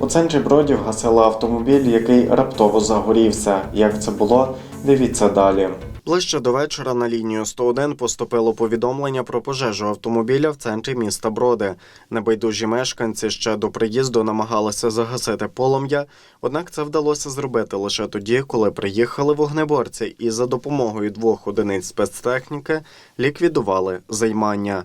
У центрі Бродів гасили автомобіль, який раптово загорівся. Як це було? Дивіться далі. Ближче до вечора на лінію 101 поступило повідомлення про пожежу автомобіля в центрі міста Броди. Небайдужі мешканці ще до приїзду намагалися загасити полум'я, однак це вдалося зробити лише тоді, коли приїхали вогнеборці і за допомогою двох одиниць спецтехніки ліквідували займання.